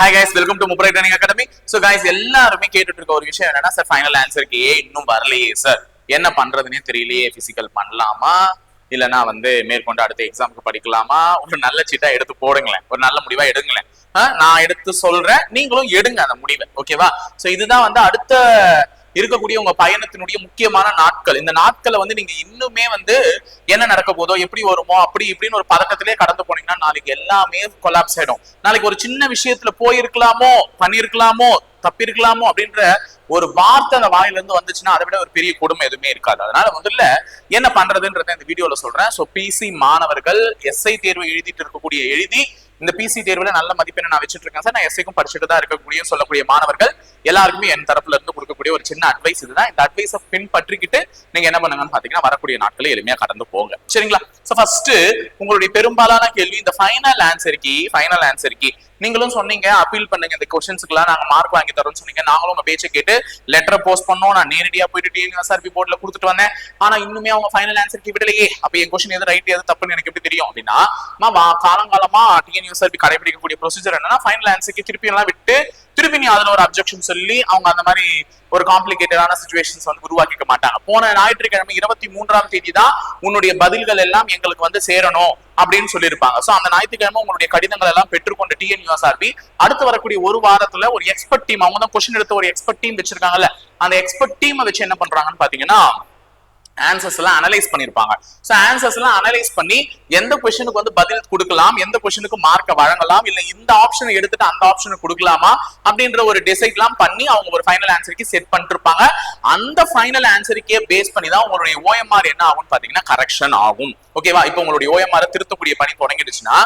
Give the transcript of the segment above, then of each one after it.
Hi guys welcome to முப்பரை training academy so guys எல்லாருமே கேட்டுட்டு இருக்க ஒரு விஷயம் என்னன்னா சார் ஃபைனல் ஆன்சருக்கு ஏ இன்னும் வரலையே சார் என்ன பண்றதுன்னே தெரியலையே பிசிக்கல் பண்ணலாமா? இல்லனா வந்து மேற்கொண்டு அடுத்த எக்ஸாமுக்கு படிக்கலாமா? ஒரு நல்ல சீட்டா எடுத்து போடுங்களேன். ஒரு நல்ல முடிவா எடுங்களேன். ஆ, நான் எடுத்து சொல்றேன். நீங்களும் எடுங்க அந்த முடிவை. ஓகேவா ஸோ இதுதான் வந்து அடுத்த இருக்கக்கூடிய உங்க பயணத்தினுடைய முக்கியமான நாட்கள். இந்த நாட்களை வந்து நீங்க இன்னுமே வந்து என்ன நடக்க போதோ எப்படி வருமோ அப்படி இப்படின்னு ஒரு பதட்டத்திலே கடந்து போனீங்கன்னா நாளைக்கு எல்லாமே கொலாப்ஸ் ஆயிடும். நாளைக்கு ஒரு சின்ன விஷயத்துல போயிருக்கலாமோ பண்ணிருக்கலாமோ தப்பிருக்கலாமோ அப்படின்ற ஒரு வார்த்தை அந்த வாயில இருந்து வந்துச்சுன்னா அதை விட ஒரு பெரிய கொடுமை எதுவுமே இருக்காது. அதனால முதல்ல என்ன பண்றதுன்றத இந்த வீடியோல சொல்றேன். சோ பிசி மாணவர்கள் எஸ்ஐ தேர்வு எழுதிட்டு இருக்கக்கூடிய எழுதி இந்த பிசி தேர்வுல நல்ல மதிப்பெண் நான் வச்சுட்டு இருக்கேன் சார். நான் எஸ்ஐக்கும் படிச்சுட்டு தான் இருக்கக்கூடிய சொல்லக்கூடிய மாணவர்கள் எல்லாருக்குமே என் தரப்புல இருந்து கொடுக்கக்கூடிய ஒரு சின்ன அட்வைஸ் இதுதான். இந்த அட்வைஸை பின்பற்றிக்கிட்டு நீங்க என்ன பண்ணுங்கன்னு பாத்தீங்கன்னா வரக்கூடிய நாட்களை எளிமையா கடந்து போங்க. சரிங்களா? சோ ஃபர்ஸ்ட் உங்களுடைய பெரும்பாலான கேள்வி இந்த ஃபைனல் ஆன்சர் கி ஃபைனல் ஆன்சர் கி நீங்களும் சொன்னீங்க அப்பீல் பண்ணுங்க. இந்த கொஸ்டின்ஸ்க்குலாம் நாங்க மார்க் வாங்கி தரோம்னு சொன்னீங்க. நாங்களும் உங்க பேச்சை கேட்டு லெட்டர் போஸ்ட் பண்ணோம். நான் நேரடியா போயிட்டு டிஎன்எஸ்ஆர்பி போர்ட்ல கொடுத்துட்டு வந்தேன். ஆனா இன்னுமே அவங்க ஃபைனல் ஆன்சர் கி விடலையே. அப்ப என் கொஸ்டின் எது ரைட் எது தப்புன்னு எனக்கு எப்படி தெரியும் அப்படின்னா காலங்காலமா டிஎன் யூஎஸ்ஆர்பி கடைபிடிக்கக்கூடிய ப்ரொசீஜர் என்னன்னா ஃபைனல் ஆன்சருக்கு திருப்பி எல்லாம் விட்டு திருப்பி நீ அதுல ஒரு அப்ஜெக்ஷன் சொல்லி அவங்க அந்த மாதிரி ஒரு காம்ப்ளிகேட்டடான சுச்சுவேஷன்ஸ் வந்து உருவாக்கிக்க மாட்டாங்க. போன ஞாயிற்றுக்கிழமை இருபத்தி மூன்றாம் தேதி தான் உன்னுடைய பதில்கள் எல்லாம் எங்களுக்கு வந்து சேரணும் அப்படின்னு சொல்லியிருப்பாங்க. சோ அந்த ஞாயிற்றுக்கிழமை உங்களுடைய கடிதங்கள் எல்லாம் பெற்றுக்கொண்ட டிஎன்யூஎஸ்ஆர்பி அடுத்து வரக்கூடிய ஒரு வாரத்துல ஒரு எக்ஸ்பர்ட் டீம் அவங்க தான் கொஸ்டின் எடுத்த ஒரு எக்ஸ்பர்ட் டீம் வச்சிருக்காங்கல்ல அந்த எக்ஸ்பர்ட் டீமை வச்சு என்ன பண்றாங்கன்னு பாத்தீங்கன்னா ஆன்சர்ஸ் எல்லாம் அனலைஸ் பண்ணிருப்பாங்க. ஸோ ஆன்சர்ஸ் எல்லாம் அனலைஸ் பண்ணி எந்த கொஸ்டினுக்கு வந்து பதில் கொடுக்கலாம் எந்த கொஸ்டினுக்கு மார்க்கை வழங்கலாம் இல்ல இந்த ஆப்ஷனை எடுத்துட்டு அந்த ஆப்ஷனை கொடுக்கலாமா அப்படின்ற ஒரு டிசைட் எல்லாம் பண்ணி அவங்க ஒரு ஃபைனல் ஆன்சருக்கு செட் பண்ணிருப்பாங்க. அந்த ஃபைனல் ஆன்சருக்கே பேஸ் பண்ணி தான் உங்களுடைய ஓஎம்ஆர் என்ன ஆகும்னு பாத்தீங்கன்னா கரெக்ஷன் ஆகும். ஓகேவா இப்போ உங்களுடைய ஓஎம்ஆர் திருத்தக்கூடிய பணி தொடங்கிடுச்சுன்னா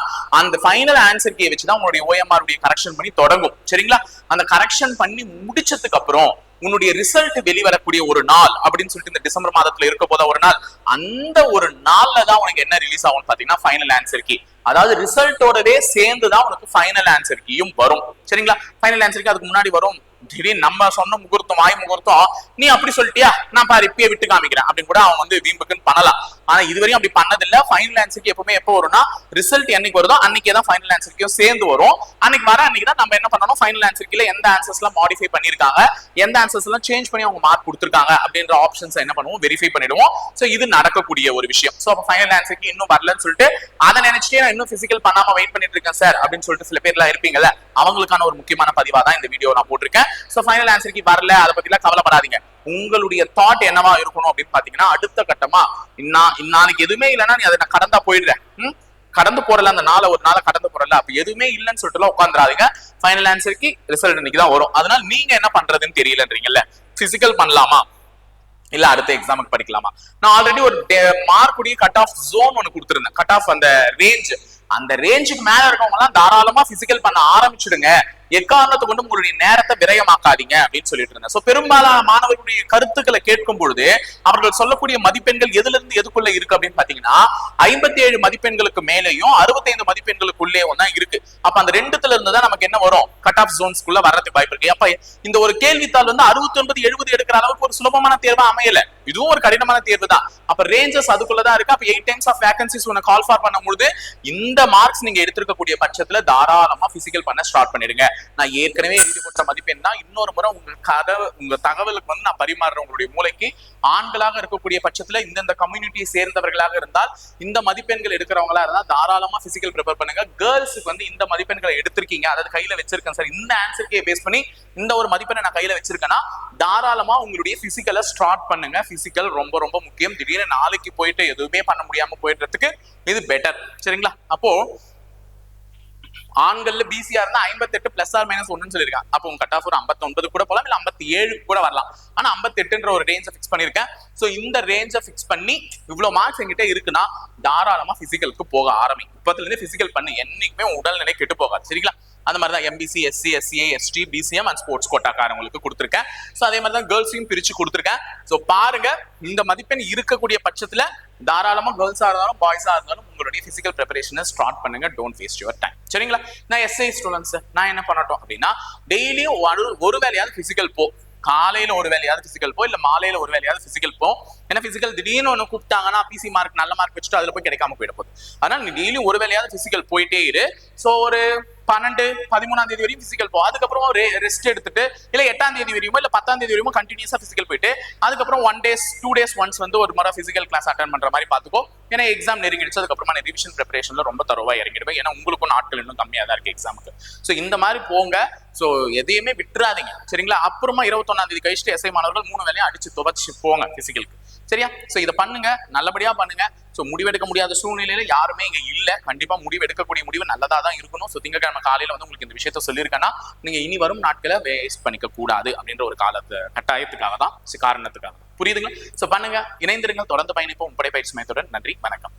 அந்த ஃபைனல் ஆன்சருக்கே வச்சு தான் உங்களுடைய ஓஎம்ஆர் உடைய கரெக்ஷன் பண்ணி தொடங்கும். சரிங்களா? அந்த கரெக்ஷன் பண்ணி முடிச்சதுக்கு அப்புறம் உன்னுடைய ரிசல்ட் வெளிவரக்கூடிய ஒரு நாள் அப்படின்னு சொல்லிட்டு இந்த டிசம்பர் மாதத்துல இருக்க போத ஒரு நாள் அந்த ஒரு நாள்ல தான் உனக்கு என்ன ரிலீஸ் ஆகும்னு பாத்தீங்கன்னா ஃபைனல் ஆன்சர் கீ அதாவது ரிசல்ட்டோடவே சேர்ந்து தான் உனக்கு ஃபைனல் ஆன்சர் கீயும் வரும். சரிங்களா? ஃபைனல் ஆன்சர் கீ அதுக்கு முன்னாடி வரும். திடீர்னு நம்ம சொன்ன முகூர்த்தம் வாய் முகூர்த்தம் நீ அப்படி சொல்லிட்டியா? நான் பாரு இப்பயே விட்டு காமிக்கிறேன். அப்படின்னு கூட அவன் வந்து வீம்புக்குன்னு பண்ணலாம். ஆனா இதுவரையும் அப்படி பண்ணதில்ல. ஃபைனல் ஆன்சருக்கு எப்பவுமே எப்போ வரும்னா ரிசல்ட் என்னைக்கு வருதோ அன்னைக்கே தான் ஃபைனல் ஆன்சருக்கும் சேர்ந்து வரும். அன்னைக்கு வர அன்னைக்கு தான் நம்ம என்ன பண்ணணும்? ஃபைனல் ஆன்சருக்குல எந்த ஆன்சர்ஸ் எல்லாம் மாடிஃபை பண்ணிருக்காங்க எந்த ஆன்சர்ஸ் எல்லாம் சேஞ்ச் பண்ணி அவங்க மார்க் கொடுத்துருக்காங்க? அப்படின்ற ஆப்ஷன்ஸ் என்ன பண்ணுவோம்? வெரிஃபை பண்ணிடுவோம். சோ இது நடக்கக்கூடிய ஒரு விஷயம். சோ அப்ப ஃபைனல் ஆன்சருக்கு இன்னும் வரலன்னு சொல்லிட்டு அதை நினைச்சிட்டே நான் இன்னும் பிசிக்கல் பண்ணாம வெயிட் பண்ணிட்டு இருக்கேன் சார் அப்படின்னு சொல்லிட்டு சில பேர்லாம் இருப்பீங்கல்ல அவங்களுக்கான ஒரு முக்கியமான பதிவா தான் இந்த வீடியோ நான் போட்டிருக்கேன். சோ ஃபைனல் ஆன்சருக்கு வரல அதை பத்தி எல்லாம் கவலைப்படாதீங்க. உங்களுடைய தாட் என்னவா இருக்கணும் அப்படின்னு பாத்தீங்கன்னா அடுத்த கட்டமா இன்னா நாளைக்கு எதுவுமே இல்லைன்னா நீ அதை நான் கடந்தா போயிடுறேன். உம் கடந்து போறல அந்த நாளை ஒரு நாளை கடந்து போறல அப்ப எதுவுமே இல்லைன்னு சொல்லிட்டு உட்காந்துறாதீங்க ஃபைனல் ஆன்சருக்கு ரிசல்ட் இன்னைக்கு தான் வரும். அதனால நீங்க என்ன பண்றதுன்னு தெரியலன்றீங்கல்ல. பிசிக்கல் பண்ணலாமா? இல்ல அடுத்த எக்ஸாமுக்கு படிக்கலாமா? நான் ஆல்ரெடி ஒரு மார்க் கட் ஆஃப் ஜோன் ஒன்னு கொடுத்துருந்தேன். கட் ஆஃப் அந்த ரேஞ்ச் அந்த ரேஞ்சுக்கு மேல இருக்கவங்க எல்லாம் தாராளமா பிசிக்கல் பண்ண ஆரம்பிச்சிடுங்க. எக்காரணத்தை கொண்டு உங்களுடைய நேரத்தை விரயமாக்காதீங்க அப்படின்னு சொல்லிட்டு இருந்தேன். சோ பெரும்பாலான மாணவர்களுடைய கருத்துக்களை கேட்கும் பொழுது அவர்கள் சொல்லக்கூடிய மதிப்பெண்கள் எதுல இருந்து எதுக்குள்ள இருக்கு அப்படின்னு பாத்தீங்கன்னா ஐம்பத்தி ஏழு மதிப்பெண்களுக்கு மேலேயும் அறுபத்தைந்து மதிப்பெண்களுக்குள்ளேயும் தான் இருக்கு. அப்ப அந்த ரெண்டுத்துல இருந்து தான் நமக்கு என்ன வரும்? கட் ஆஃப் ஜோன்ஸ்குள்ள வர்றதுக்கு வாய்ப்பு இருக்கு. அப்ப இந்த ஒரு கேள்வித்தாள் வந்து அறுபத்தி ஒன்பது எழுபது எடுக்கிற அளவுக்கு ஒரு சுலபமான தேர்வா அமையல. இதுவும் ஒரு கடினமான தேர்வு தான். அப்ப ரேஞ்சஸ் அதுக்குள்ளதான் இருக்கு. அப்ப எயிட் டைம்ஸ் ஆஃப் வேகன்சிஸ் உன கால் ஃபார் பண்ணும்போது இந்த மார்க்ஸ் நீங்க எடுத்திருக்கக்கூடிய பட்சத்துல தாராளமா பிசிக்கல் பண்ண ஸ்டார்ட் பண்ணிடுங்க. நான் ஏற்கனவே எழுதி போட்ட மதிப்பெண் தான் இன்னொரு முறை உங்க கதை உங்க தகவலுக்கு வந்து நான் பரிமாறுறேன் உங்களுடைய மூளைக்கு ஆண்களாக இருக்கக்கூடிய பட்சத்துல இந்தந்த கம்யூனிட்டியை சேர்ந்தவர்களாக இருந்தால் இந்த மதிப்பெண்கள் எடுக்கிறவங்களா இருந்தால் தாராளமா பிசிக்கல் ப்ரிப்பேர் பண்ணுங்க. கேர்ள்ஸுக்கு வந்து இந்த மதிப்பெண்களை எடுத்திருக்கீங்க. அதாவது கையில வச்சிருக்கேன் சார் இந்த ஆன்சருக்கே பேஸ் பண்ணி இந்த ஒரு மதிப்பெண்ணை நான் கையில வச்சிருக்கேன்னா தாராளமா உங்களுடைய பிசிக்கலை ஸ்டார்ட் பண்ணுங்க. பிசிக்கல் ரொம்ப ரொம்ப முக்கியம். திடீர்னு நாளைக்கு போயிட்டு எதுவுமே பண்ண முடியாம போயிடுறதுக்கு இது பெட்டர் சரிங்களா? அப்போ ஆண்கள்ல பிசியா இருந்தா ஐம்பத்தெட்டு பிளஸ் ஆர் மைனஸ் ஒன்னு சொல்லியிருக்காங்க. அப்போ உங்க கட் ஆஃப் ஒரு 59 கூட போலாம் இல்ல 57 கூட வரலாம். ஆனா 58ன்ற ஒரு ரேஞ்சை ஃபிக்ஸ் பண்ணிருக்கேன் சோ இந்த ரேஞ்சை ஃபிக்ஸ் பண்ணி இவ்வளவு மார்க்ஸ் என்கிட்ட இருக்குன்னா தாராளமா பிசிக்கலுக்கு போக ஆரம்பி இப்பத்துல இருந்து பிசிக்கல் பண்ணு என்னைக்குமே உடல்நிலை கெட்டு போகாது சரிங்களா? அந்த மாதிரி தான் MBC SC SCA ST BCM and sports கோட்டாக்காரங்களுக்கு கொடுத்துருக்கேன். ஸோ அதே மாதிரி தான் கேர்ள்ஸையும் பிரிச்சு கொடுத்துருக்கேன். ஸோ பாருங்க இந்த மதிப்பெண் இருக்கக்கூடிய பட்சத்துல தாராளமா கேர்ள்ஸா இருந்தாலும் பாய்ஸா இருந்தாலும் உங்களுடைய பிசிக்கல் ப்ரிப்பரேஷனை ஸ்டார்ட் பண்ணுங்க. டோன்ட் வேஸ்ட் யுவர் டைம் சரிங்களா? நான் எஸ்ஐ ஸ்டூடெண்ட்ஸ் நான் என்ன பண்ணட்டும் அப்படின்னா டெய்லியும் ஒரு ஒரு வேலையாவது பிசிக்கல் போ. காலையில ஒரு வேலையாவது பிசிக்கல் போ இல்ல மாலையில ஒரு வேலையாவது பிசிக்கல் போ. ஏன்னா பிசிக்கல் திடீர்னு ஒன்று கூப்பிட்டாங்கன்னா பிசி மார்க் நல்ல மார்க் வச்சுட்டு அதுல போய் கிடைக்காம போயிட போகுது. அதனால நீ டெய்லியும் ஒரு வேலையாவது பிசிக்கல் போயிட்டே இரு. ஸோ ஒரு பன்னெண்டு பதிமூணாம் தேதி வரையும் பிசிக்கல் போகும் அதுக்கப்புறம் ரெஸ்ட் எடுத்துட்டு இல்ல எட்டாம் தேதி வரையுமோ இல்ல பத்தாம் தேதி வரையுமோ கண்டினியூஸா பிசிக்கல் போயிட்டு அதுக்கப்புறம் one days two days once வந்து ஒரு முறை பிசிக்கல் கிளாஸ் அட்டன் பண்ற மாதிரி பாத்துக்கோ ஏன்னா எக்ஸாம் நெருங்கிடுச்சு அதுக்கப்புறமா நான் ரிவிஷன் ப்ரிப்பரேஷன்ல ரொம்ப தரவா இறங்கிடுவேன். ஏன்னா உங்களுக்கும் நாட்கள் இன்னும் கம்மியா தான் இருக்கு எக்ஸாமுக்கு ஸோ இந்த மாதிரி போங்க. ஸோ எதையுமே விட்டுறாதீங்க. சரிங்களா? அப்புறமா இருபத்தொன்னாம் தேதி கழிச்சுட்டு எஸ்ஐ மாணவர்கள் மூணு வேலையும் அடிச்சு துவச்சு போங்க பிசிக்கலுக்கு சரியா? ஸோ இதை பண்ணுங்க நல்லபடியா பண்ணுங்க. ஸோ முடிவெடுக்க முடியாத சூழ்நிலையில யாருமே இங்க இல்ல. கண்டிப்பா முடிவு எடுக்கக்கூடிய முடிவு நல்லதா தான் இருக்கணும். ஸோ திங்கக்கிழமை காலையில வந்து உங்களுக்கு இந்த விஷயத்த சொல்லியிருக்கேன்னா நீங்க இனி வரும் நாட்களை வேஸ்ட் பண்ணிக்க கூடாது அப்படின்ற ஒரு காலத்து கட்டாயத்துக்காக தான் காரணத்துக்காக புரியுதுங்களா? ஸோ பண்ணுங்க இணைந்திருங்கள். தொடர்ந்து பயணிப்போம். உப்படை பயிற்சி மையத்துடன் நன்றி வணக்கம்.